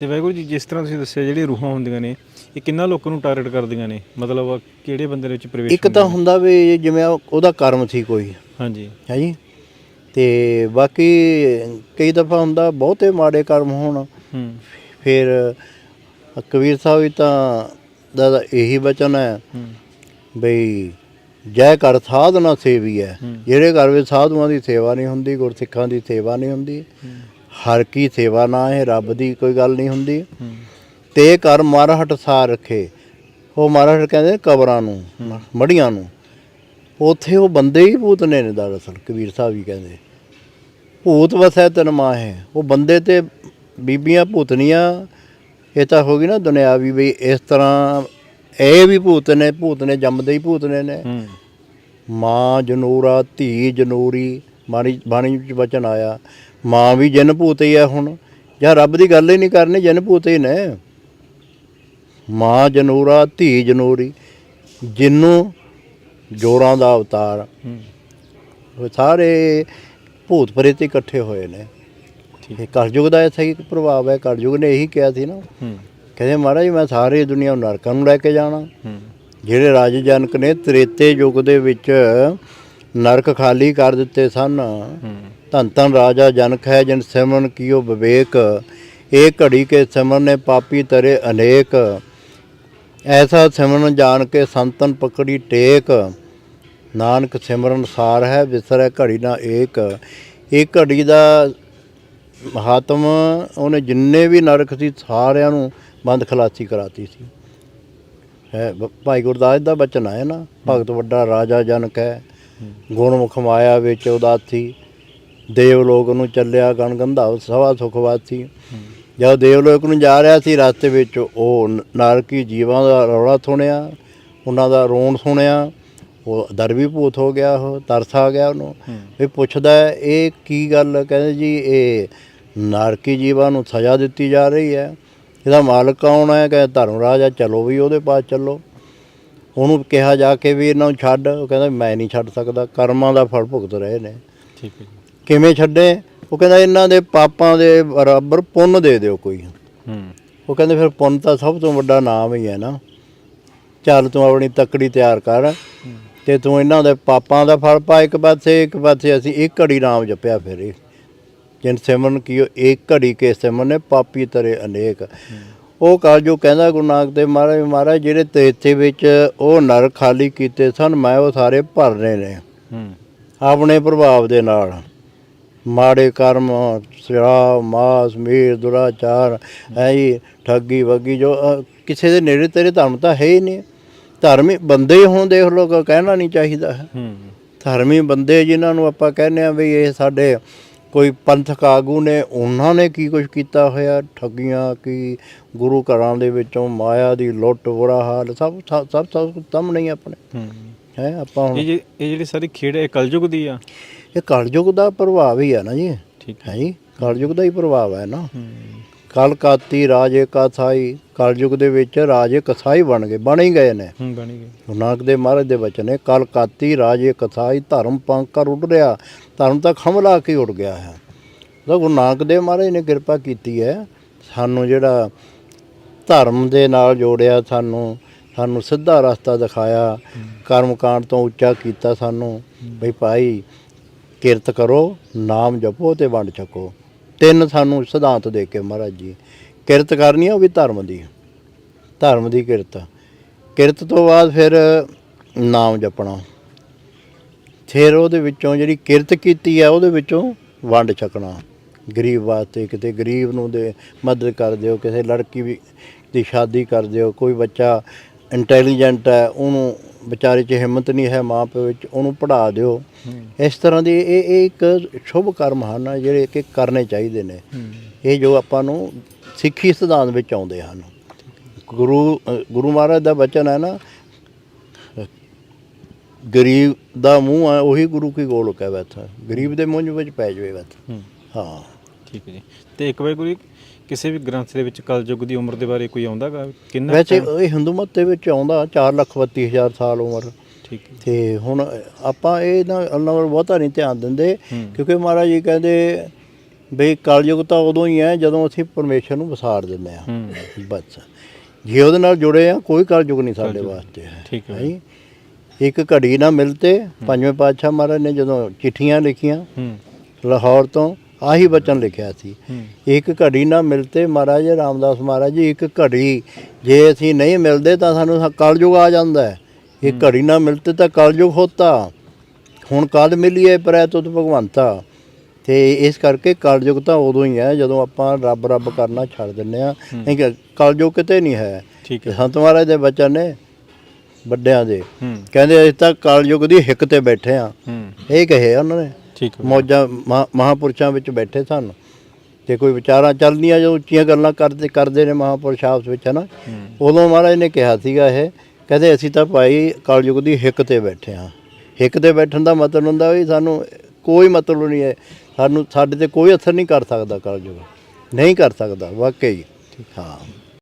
ਤੇ ਵਾਹਿਗੁਰੂ ਜੀ ਜਿਸ ਤਰ੍ਹਾਂ ਤੁਸੀਂ ਦੱਸਿਆ ਜਿਹੜੀ ਰੂਹਾਂ ਹੁੰਦੀਆਂ ਨੇ ਇਹ ਕਿੰਨਾ ਲੋਕਾਂ ਨੂੰ ਟਾਰਗੇਟ ਕਰਦੀਆਂ ਨੇ? ਮਤਲਬ ਕਿਹੜੇ ਬੰਦੇ ਦੇ ਵਿੱਚ ਪ੍ਰਵੇਸ਼ ਇੱਕ ਤਾਂ ਹੁੰਦਾ ਵੀ ਜਿਵੇਂ ਉਹ- ਉਹਦਾ ਕਰਮ ਸੀ ਕੋਈ। ਹਾਂਜੀ। ਹੈ ਜੀ? ਤੇ ਬਾਕੀ ਕਈ ਦਫਾ ਹੁੰਦਾ ਬਹੁਤੇ ਮਾੜੇ ਕਰਮ ਹੋਣ। ਫਿਰ ਕਬੀਰ ਸਾਹਿਬ ਵੀ ਤਾਂ ਦਾ ਇਹੀ ਬਚਨ ਹੈ ਬਈ ਜੈ ਕਰ ਸਾਧਨਾ ਸੇਵੀ ਹੂੰ। ਜਿਹੜੇ ਘਰ ਵਿੱਚ ਸਾਧੂਆਂ ਦੀ ਸੇਵਾ ਨਹੀਂ ਹੁੰਦੀ ਗੁਰਸਿੱਖਾਂ ਦੀ ਸੇਵਾ ਨਹੀਂ ਹੁੰਦੀ। ਹਰ ਕੀ ਸੇਵਾ ਨਾ ਹੈ ਰੱਬ ਦੀ ਕੋਈ ਗੱਲ ਨਹੀਂ ਹੁੰਦੀ। ਤੇ ਘਰ ਮਰਹਟ ਸਾਰ ਰੱਖੇ। ਉਹ ਮਰਹਟ ਕਹਿੰਦੇ ਕਬਰਾਂ ਨੂੰ ਮੜੀਆਂ ਨੂੰ। ਉੱਥੇ ਉਹ ਬੰਦੇ ਹੀ ਭੂਤ ਨੇ ਨੇ ਦਰਅਸਲ ਕਬੀਰ ਸਾਹਿਬ ਵੀ ਕਹਿੰਦੇ। ਭੂਤ ਵਸੈ ਤਨ ਮਾਹੇ। ਉਹ ਬੰਦੇ ਤੇ ਬੀਬੀਆਂ ਭੂਤਨੀਆਂ। ਇਹ ਤਾਂ ਹੋ ਗਈ ਨਾ ਦੁਨਿਆਵੀ ਵੀ ਇਸ ਤਰ੍ਹਾਂ ਇਹ ਵੀ ਭੂਤ ਨੇ ਭੂਤ ਨੇ ਜੰਮਦੇ ਹੀ ਭੂਤ ਨੇ ਨੇ। ਮਾਂ ਜਨੂਰਾ ਧੀ ਜਨੂਰੀ। ਬਾਣੀ ਬਾਣੀ ਵਿੱਚ ਵਚਨ ਆਇਆ ਮਾਂ ਵੀ ਜਨ ਭੂਤ ਹੀ ਹੈ ਹੁਣ ਜਾਂ ਰੱਬ ਦੀ ਗੱਲ ਹੀ ਨਹੀਂ ਕਰਨੀ ਜਨ ਭੂਤ ਹੀ ਨੇ। ਮਾਂ ਜਨੂਰਾ ਧੀ ਜਨੂਰੀ ਜਿੰਨੂੰ ਜੋਰਾਂ ਦਾ ਅਵਤਾਰ। ਹੂੰ। ਉਹ ਸਾਰੇ ਭੂਤ ਪ੍ਰੇਤ ਇਕੱਠੇ ਹੋਏ ਨੇ। ਠੀਕ। ਇਹ ਕਲਯੁਗ ਦਾ ਇੱਥੇ ਇੱਕ ਪ੍ਰਭਾਵ ਹੈ ਕਲਯੁਗ ਨੇ ਇਹੀ ਕਿਹਾ ਸੀ ਨਾ। ਹੂੰ। ਕਹਿੰਦੇ ਮਹਾਰਾਜ ਮੈਂ ਸਾਰੀ ਦੁਨੀਆ ਨੂੰ ਨਰਕਾਂ ਨੂੰ ਲੈ ਕੇ ਜਾਣਾ। ਹੂੰ। ਜਿਹੜੇ ਰਾਜੇ ਜਨਕ ਨੇ ਤ੍ਰੇਤੇ ਯੁੱਗ ਦੇ ਵਿੱਚ ਨਰਕ ਖਾਲੀ ਕਰ ਦਿੱਤੇ ਸਨ। ਧੰਨ ਧੰਨ ਰਾਜਾ ਜਨਕ ਹੈ ਜਿਨ ਸਿਮਰਨ ਕੀਓ ਵਿਵੇਕ। ਇਹ ਘੜੀ ਕੇ ਸਿਮਰਨ ਨੇ ਪਾਪੀ ਤਰੇ ਅਨੇਕ। ਐਸਾ ਸਿਮਰਨ ਜਾਣ ਕੇ ਸੰਤਨ ਪਕੜੀ ਟੇਕ। ਨਾਨਕ ਸਿਮਰਨ ਸਾਰ ਹੈ ਵਿਸਰੈ ਘੜੀ ਨਾ ਏਕ। ਇਹ ਘੜੀ ਦਾ ਮਹਾਤਮ ਉਹਨੇ ਜਿੰਨੇ ਵੀ ਨਰਕ ਸੀ ਸਾਰਿਆਂ ਨੂੰ ਬੰਦ ਖਲਾਸੀ ਕਰਾਤੀ ਸੀ। ਹੈ ਭਾਈ ਗੁਰਦਾਸ ਦਾ ਬਚਨ ਹੈ ਨਾ ਭਗਤ ਵੱਡਾ ਰਾਜਾ ਜਨਕ ਹੈ। ਗੁਣਮੁਖ ਮਾਇਆ ਵਿੱਚ ਉਦਾਸੀ ਦੇਵਲੋਕ ਨੂੰ ਚੱਲਿਆ ਗਣ ਗੰਧਾਵ ਸਵਾ ਸੁਖਵਾਸੀ ਜਦ ਦੇਵਲੋਕ ਨੂੰ ਜਾ ਰਿਹਾ ਸੀ ਰਸਤੇ ਵਿੱਚ, ਉਹ ਨ- ਨਰਕੀ ਜੀਵਾਂ ਦਾ ਰੌਲਾ ਸੁਣਿਆ, ਉਹਨਾਂ ਦਾ ਰੋਣ ਸੁਣਿਆ। ਉਹ ਦਰਵੀ ਭੂਤ ਹੋ ਗਿਆ, ਉਹ ਤਰਸ ਆ ਗਿਆ ਉਹਨੂੰ। ਵੀ ਪੁੱਛਦਾ ਇਹ ਕੀ ਗੱਲ? ਕਹਿੰਦੇ ਜੀ, ਇਹ ਨਾਰਕੀ ਜੀਵਾਂ ਨੂੰ ਸਜ਼ਾ ਦਿੱਤੀ ਜਾ ਰਹੀ ਹੈ। ਇਹਦਾ ਮਾਲਕ ਕੌਣ ਹੈ? ਕਹਿੰਦਾ, ਧਰਮ ਰਾਜਾ, ਚਲੋ ਵੀ ਉਹਦੇ ਪਾਸ ਚੱਲੋ। ਉਹਨੂੰ ਕਿਹਾ ਜਾ ਕੇ ਵੀ ਇਹਨਾਂ ਨੂੰ ਛੱਡ ਉਹ ਕਹਿੰਦਾ ਮੈਂ ਨਹੀਂ ਛੱਡ ਸਕਦਾ ਕਰਮਾਂ ਦਾ ਫਲ ਭੁਗਤ ਰਹੇ ਨੇ। ਠੀਕ ਹੈ ਕਿਵੇਂ ਛੱਡੇ? ਉਹ ਕਹਿੰਦਾ ਇਹਨਾਂ ਦੇ ਪਾਪਾਂ ਦੇ ਬਰਾਬਰ ਪੁੰਨ ਦੇ ਦਿਓ ਕੋਈ। ਹੂੰ। ਉਹ ਕਹਿੰਦੇ ਫਿਰ ਪੁੰਨ ਤਾਂ ਸਭ ਤੋਂ ਵੱਡਾ ਨਾਮ ਹੀ ਹੈ ਨਾ। ਚੱਲ ਤੂੰ ਆਪਣੀ ਤੱਕੜੀ ਤਿਆਰ ਕਰ ਤੇ ਤੂੰ ਇਹਨਾਂ ਦੇ ਪਾਪਾਂ ਦਾ ਫਲ ਪਾ ਇੱਕ ਪਾਸੇ ਇੱਕ ਪਾਸੇ ਅਸੀਂ ਇੱਕ ਘੜੀ ਨਾਮ ਜਪਿਆ ਫਿਰ ਇਹ। ਜਿਨ ਸਿਮਰਨ ਕੀਓ ਇੱਕ ਘੜੀ ਕੇ ਸਿਮਰਨ ਨੇ ਪਾਪੀ ਤਰੇ ਅਨੇਕ। ਉਹ ਕਾਲ ਜੋ ਕਹਿੰਦਾ ਗੁਰੂ ਨਾਨਕ ਦੇਵ ਮਹਾਰਾਜ ਮਹਾਰਾਜ ਜਿਹੜੇ ਤੇਥੇ ਵਿੱਚ ਉਹ ਨਰ ਖਾਲੀ ਕੀਤੇ ਸਨ ਮੈਂ ਉਹ ਸਾਰੇ ਭਰਨੇ ਨੇ। ਹੂੰ। ਆਪਣੇ ਪ੍ਰਭਾਵ ਦੇ ਨਾਲ। ਮਾੜੇ ਕਰਮ ਸ਼ਰਾਬ ਮਾਸ ਮੀਰ ਦੁਰਾਚਾਰ ਜੀ ਠੱਗੀ ਵਗੀ ਜੋ ਕਿਸੇ ਦੇ ਨੇੜੇ ਤੇਰੇ ਧਰਮ ਤਾਂ ਹੈ ਹੀ ਨਹੀਂ। ਧਰਮੀ ਬੰਦੇ ਹੀ ਹੋਣ ਦੇਖ ਲੋ ਕਹਿਣਾ ਨਹੀਂ ਚਾਹੀਦਾ। ਧਰਮੀ ਬੰਦੇ ਜਿਨ੍ਹਾਂ ਨੂੰ ਆਪਾਂ ਕਹਿੰਦੇ ਆ ਵੀ ਇਹ ਸਾਡੇ ਕੋਈ ਪੰਥਕ ਆਗੂ ਨੇ ਉਹਨਾਂ ਨੇ ਕੀ ਕੁਝ ਕੀਤਾ ਹੋਇਆ? ਠੱਗੀਆਂ ਕੀ ਗੁਰੂ ਘਰਾਂ ਦੇ ਵਿੱਚੋਂ ਮਾਇਆ ਦੀ ਲੁੱਟ ਬੁਰਾ ਹਾਲ ਸਭ ਸਭ ਸਭ ਸਭ ਸਾਹਮਣੇ ਹੀ ਆਪਣੇ। ਹੂੰ। ਆਪਾਂ ਹੁਣ ਇਹ ਇਹ ਜਿਹੜੀ ਸਾਰੀ ਖੇਡ ਇਹ ਕਲਯੁਗ ਦੀ ਆ? ਇਹ ਕਲਯੁਗ ਦਾ ਪ੍ਰਭਾਵ ਹੀ ਹੈ ਨਾ ਜੀ। ਠੀਕ ਹੈ। ਜੀ ਕਲਯੁਗ ਦਾ ਹੀ ਪ੍ਰਭਾਵ ਹੈ ਨਾ। ਕਲ ਕਾਤੀ ਰਾਜੇ ਕਥਾਈ ਕਲਯੁਗ ਦੇ ਵਿੱਚ ਰਾਜੇ ਕਥਾਈ ਬਣ ਗਏ ਬਣ ਹੀ ਗਏ ਨੇ। ਹੂੰ ਬਣੀ ਗਈ ਗੁਰੂ ਨਾਨਕ ਦੇ ਮਹਾਰਾਜ ਦੇ ਬਚਨ ਨੇ ਕਲ ਕਾਤੀ ਰਾਜੇ ਕਥਾਈ ਧਰਮ ਪੰਕਰ ਉੱਡ ਰਿਹਾ ਧਰਮ ਤਾਂ ਖਮਲਾ ਕੇ ਉੱਡ ਗਿਆ ਹੈ? ਤਾਂ ਗੁਰੂ ਨਾਨਕ ਦੇ ਮਹਾਰਾਜ ਨੇ ਕਿਰਪਾ ਕੀਤੀ ਹੈ ਸਾਨੂੰ ਜਿਹੜਾ ਧਰਮ ਦੇ ਨਾਲ ਜੋੜਿਆ ਸਾਨੂੰ ਸਾਨੂੰ ਸਿੱਧਾ ਰਸਤਾ ਦਿਖਾਇਆ ਕਰਮ ਕਾਂਡ ਤੋਂ ਉੱਚਾ ਕੀਤਾ ਸਾਨੂੰ ਬਈ ਭਾਈ ਕਿਰਤ ਕਰੋ ਨਾਮ ਜਪੋ ਤੇ ਵੰਡ ਛਕੋ। ਤਿੰਨ ਸਾਨੂੰ ਸਿਧਾਂਤ ਦੇ ਕੇ ਮਹਾਰਾਜ ਜੀ, ਕਿਰਤ ਕਰਨੀ ਆ ਉਹ ਵੀ ਧਰਮ ਦੀ। ਧਰਮ ਦੀ ਕਿਰਤ। ਕਿਰਤ ਤੋਂ ਬਾਅਦ ਫਿਰ ਨਾਮ ਜਪਣਾ। ਫਿਰ ਉਹਦੇ ਵਿੱਚੋਂ ਜਿਹੜੀ ਕਿਰਤ ਕੀਤੀ ਆ, ਉਹਦੇ ਵਿੱਚੋਂ ਵੰਡ ਛਕਣਾ। ਗਰੀਬ ਵਾਸਤੇ ਕਿਤੇ ਗਰੀਬ ਨੂੰ ਦੇ ਮਦਦ ਕਰ ਦਿਓ, ਕਿਸੇ ਲੜਕੀ ਵੀ ਦੀ ਸ਼ਾਦੀ ਕਰ ਦਿਓ, ਕੋਈ ਬੱਚਾ ਇੰਟੈਲੀਜੈਂਟ ਹੈ, ਉਹਨੂੰ ਵਿਚਾਰੇ 'ਚ ਹਿੰਮਤ ਨਹੀਂ ਹੈ ਮਾਂ ਪਿਓ ਵਿੱਚ ਉਹਨੂੰ ਪੜ੍ਹਾ ਦਿਓ। ਇਸ ਤਰ੍ਹਾਂ ਦੀ ਇਹ ਇਹ ਇੱਕ ਸ਼ੁਭ ਕਰਮ ਹਨ ਜਿਹੜੇ ਕਿ ਕਰਨੇ ਚਾਹੀਦੇ ਨੇ। ਇਹ ਜੋ ਆਪਾਂ ਨੂੰ ਸਿੱਖੀ ਸਿਧਾਂਤ ਵਿੱਚ ਆਉਂਦੇ ਹਨ। ਗੁਰੂ ਗੁਰੂ ਮਹਾਰਾਜ ਦਾ ਬਚਨ ਹੈ ਨਾ ਗਰੀਬ ਦਾ ਮੂੰਹ ਹੈ ਉਹੀ ਗੁਰੂ ਕੀ ਗੋਲਕ ਹੈ ਬੈਠਾ ਗਰੀਬ ਦੇ ਮੂੰਹ ਵਿੱਚ ਪੈ ਜਾਵੇ ਬੈਠਾ ਹਾਂ। ਠੀਕ ਹੈ ਜੀ। ਤੇ ਇੱਕ ਵਾਰ ਕੋਈ ਕਿਸੇ ਵੀ ਗ੍ਰੰਥ ਦੇ ਵਿੱਚ ਕਲਯੁਗ ਦੀ ਉਮਰ ਦੇ ਬਾਰੇ ਕੋਈ ਆਉਂਦਾਗਾ? ਕਿੰਨਾ ਵੈਸੇ time? ਇਹ ਹਿੰਦੂ ਮਤ ਦੇ ਵਿੱਚ ਆਉਂਦਾ 4 ਲੱਖ ਬੱਤੀ ਹਜ਼ਾਰ ਸਾਲ ਉਮਰ। ਠੀਕ ਹੈ। ਤੇ ਹੁਣ ਆਪਾਂ ਇਹ ਨਾ ਅੱਲਾ ਵੱਲ ਬਹੁਤਾ ਨਹੀਂ ਧਿਆਨ ਦਿੰਦੇ ਹੂੰ। ਕਿਉਂਕਿ ਮਹਾਰਾਜ ਜੀ ਕਹਿੰਦੇ ਬਈ ਕਲਯੁਗ ਤਾਂ ਉਦੋਂ ਹੀ ਹੈ ਜਦੋਂ ਅਸੀਂ ਪਰਮੇਸ਼ਰ ਨੂੰ ਵਿਸਾਰ ਦਿੰਦੇ ਆ ਹੂੰ। ਬਸ। ਜੇ ਉਹਦੇ ਨਾਲ ਜੁੜੇ ਆ ਕੋਈ ਕਲਯੁਗ ਨਹੀਂ ਸਾਡੇ ਵਾਸਤੇ ਹੈ। ਠੀਕ ਹੈ। ਹੈਂ। ਇੱਕ ਘੜੀ ਨਾ ਮਿਲਤੇ। ਪੰਜਵੇਂ ਪਾਤਸ਼ਾਹ ਮਹਾਰਾਜ ਨੇ ਜਦੋਂ ਚਿੱਠੀਆਂ ਲਿਖੀਆਂ ਹੂੰ। ਲਾਹੌਰ ਤੋਂ ਆਹੀ ਬਚਨ ਲਿਖਿਆ ਸੀ। ਇੱਕ ਘੜੀ ਨਾ ਮਿਲਤੇ ਮਹਾਰਾਜ ਰਾਮਦਾਸ ਮਹਾਰਾਜ ਜੀ ਇੱਕ ਘੜੀ ਜੇ ਅਸੀਂ ਨਹੀਂ ਮਿਲਦੇ ਤਾਂ ਸਾਨੂੰ ਕਲਯੁਗ ਆ ਜਾਂਦਾ ਹੈ। ਇਹ ਘੜੀ ਨਾ ਮਿਲਤੇ ਤਾਂ ਕਲਯੁਗ ਹੋਤਾ। ਹੁਣ ਕਦ ਮਿਲੀਏ ਪਰੈ ਤੁਤ ਭਗਵੰਤਾ? ਤੇ ਇਸ ਕਰਕੇ ਕਲਯੁਗ ਤਾਂ ਉਦੋਂ ਹੀ ਹੈ ਜਦੋਂ ਆਪਾਂ ਰੱਬ ਰੱਬ ਕਰਨਾ ਛੱਡ ਦਿੰਨੇ ਆ ਕਿ ਕਲਯੁਗ ਕਿਤੇ ਨਹੀਂ ਹੈ। ਸੰਤ ਮਹਾਰਾਜ ਦੇ ਬਚਨ ਨੇ ਵੱਡਿਆਂ ਦੇ। ਕਹਿੰਦੇ ਅਸੀਂ ਤਾਂ ਕਲਯੁਗ ਦੀ ਹਿੱਕ ਤੇ ਬੈਠੇ ਆ ਇਹ ਕਹੇ ਉਹਨਾਂ ਨੇ। ਠੀਕ ਹੈ। ਮੌਜਾਂ ਮਹਾ- ਮਹਾਂਪੁਰਸ਼ਾਂ ਵਿੱਚ ਬੈਠੇ ਸਨ ਤੇ ਕੋਈ ਵਿਚਾਰਾਂ ਚੱਲਦੀਆਂ ਜੋ ਉੱਚੀਆਂ ਗੱਲਾਂ ਕਰਦੇ ਕਰਦੇ ਨੇ ਮਹਾਂਪੁਰਸ਼ ਆਪਸ ਵਿੱਚ ਹਨਾ ਉਦੋਂ ਮਹਾਰਾਜ ਨੇ ਕਿਹਾ ਸੀਗਾ ਇਹ ਕਹਿੰਦੇ ਅਸੀਂ ਤਾਂ ਭਾਈ ਕਲਯੁਗ ਦੀ ਹਿੱਕ ਤੇ ਬੈਠੇ ਹਾਂ। ਹਿੱਕ ਤੇ ਬੈਠਣ ਦਾ ਮਤਲਬ ਹੁੰਦਾ ਵੀ ਸਾਨੂੰ ਕੋਈ ਮਤਲਬ ਨਹੀਂ ਹੈ। ਸਾਨੂੰ ਸਾਡੇ ਤੇ ਕੋਈ ਅਸਰ ਨਹੀਂ ਕਰ ਸਕਦਾ ਕਲਯੁਗ। ਨਹੀਂ ਕਰ ਸਕਦਾ ਵਾਕਈ। ਹਾਂ।